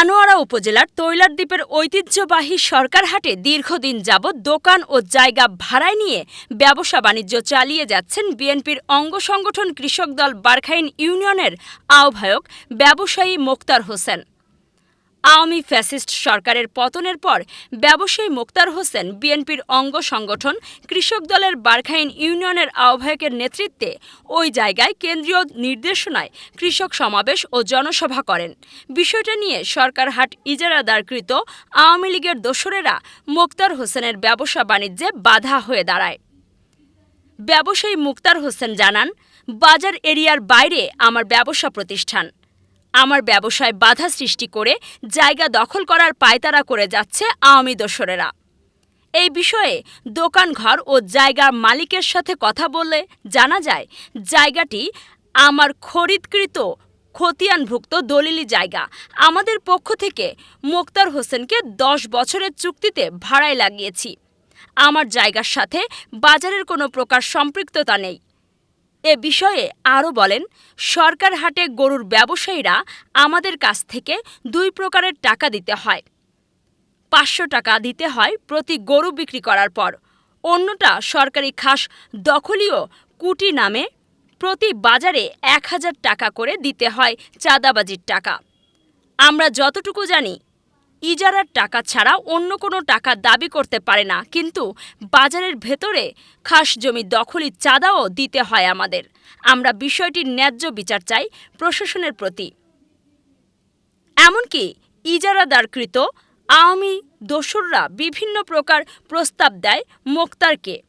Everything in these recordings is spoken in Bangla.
আনোয়ারা উপজেলার তৈলার দ্বীপের ঐতিহ্যবাহী সরকারহাটে দীর্ঘদিন যাবৎ দোকান ও জায়গা ভাড়ায় নিয়ে ব্যবসা বাণিজ্য চালিয়ে যাচ্ছেন বিএনপির অঙ্গ সংগঠন কৃষক দল বারখাইন ইউনিয়নের আহ্বায়ক ব্যবসায়ী মোক্তার হোসেন। আওয়ামী ফ্যাসিস্ট সরকারের পতনের পর ব্যবসায়ী মোক্তার হোসেন বিএনপির অঙ্গ সংগঠন কৃষক দলের বারখাইন ইউনিয়নের আহ্বায়কের নেতৃত্বে ওই জায়গায় কেন্দ্রীয় নির্দেশনায় কৃষক সমাবেশ ও জনসভা করেন। বিষয়টা নিয়ে সরকার হাট ইজারাদারকৃত আওয়ামী লীগের দোসরেরা মোক্তার হোসেনের ব্যবসা বাণিজ্যে বাধা হয়ে দাঁড়ায়। ব্যবসায়ী মুক্তার হোসেন জানান, বাজার এরিয়ার বাইরে আমার ব্যবসা প্রতিষ্ঠান। আমার ব্যবসায় বাধা সৃষ্টি করে জায়গা দখল করার পায়তারা করে যাচ্ছে আওয়ামী দোসরেরা। এই বিষয়ে দোকানঘর ও জায়গার মালিকের সাথে কথা বললে জানা যায়, জায়গাটি আমার খরিদকৃত, খতিয়ানভুক্ত দলিলি জায়গা। আমাদের পক্ষ থেকে মোক্তার হোসেনকে দশ বছরের চুক্তিতে ভাড়ায় লাগিয়েছি। আমার জায়গার সাথে বাজারের কোনো প্রকার সম্পৃক্ততা নেই। এ বিষয়ে আরও বলেন, সরকার হাটে গরুর ব্যবসায়ীরা আমাদের কাছ থেকে দুই প্রকারের টাকা দিতে হয়। পাঁচশো টাকা দিতে হয় প্রতি গরু বিক্রি করার পর। অন্যটা সরকারি খাস দখলীয় কুটি নামে প্রতি বাজারে এক হাজার টাকা করে দিতে হয় চাঁদাবাজির টাকা। আমরা যতটুকু জানি ইজারার টাকা ছাড়া অন্য কোনো টাকা দাবি করতে পারে না। কিন্তু বাজারের ভেতরে খাস জমি দখলি চাঁদাও দিতে হয় আমাদের। আমরা বিষয়টির ন্যায্য বিচার চাই প্রশাসনের প্রতি। এমনকি ইজারাদারকৃত আওয়ামী দোসররা বিভিন্ন প্রকার প্রস্তাব দেয় মোক্তারকে।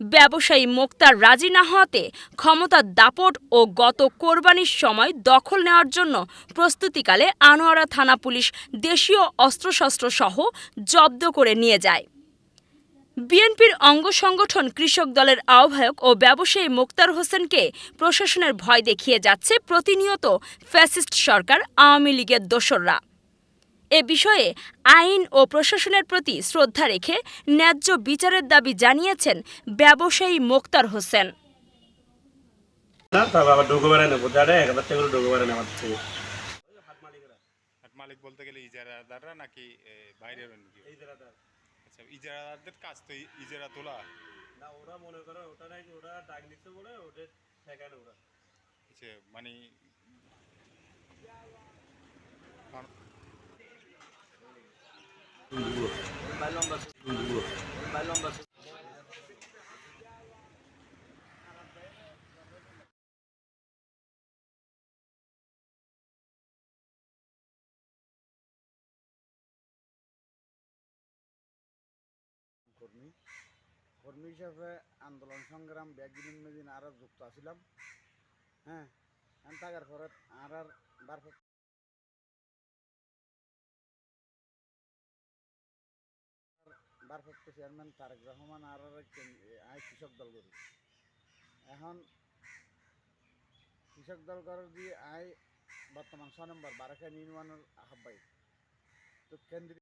ব্যবসায়ী মোক্তার রাজি না হওয়াতে ক্ষমতার দাপট ও গত কোরবানির সময় দখল নেওয়ার জন্য প্রস্তুতিকালে আনোয়ারা থানা পুলিশ দেশীয় অস্ত্রশস্ত্র সহ জব্দ করে নিয়ে যায়। বিএনপির অঙ্গ সংগঠন কৃষক দলের আহ্বায়ক ও ব্যবসায়ী মোক্তার হোসেনকে প্রশাসনের ভয় দেখিয়ে যাচ্ছে প্রতিনিয়ত ফ্যাসিস্ট সরকার আওয়ামী লীগের দোসররা। এ বিষয়ে আইন ও প্রশাসনের প্রতি শ্রদ্ধা রেখে ন্যায্য বিচারের দাবি জানিয়েছেন ব্যবসায়ী মোক্তার হোসেন। না তারপর আবার ঢুকে বেড়ায় নেব। যারা এক হাজার টাকা করে বেড়ায় আমার থেকে মালিক বলতে গেলে ইজারাদাররা নাকি বাইরের আচ্ছা ইজারাদারদের কাজ তো ইজারা তোলা। না ওরা মনে করো ওটা নাই ওরা ডাক নিচ্ছে বলে ওটা ঠেকায় ওরা। আচ্ছা মানে কর্মী। কর্মী হিসাবে আন্দোলন সংগ্রাম ব্যাগ দিন আর যুক্ত আছিলাম। হ্যাঁ থাকার পরে আর আর ভারপ্রাপ্ত চেয়ারম্যান তারেক রহমান আর আই কৃষক দল করি। এখন কৃষক দল করার আই বর্তমান ছ নম্বর বারাকা নির্মাণের আহ্বায়ক। তো কেন্দ্রীয়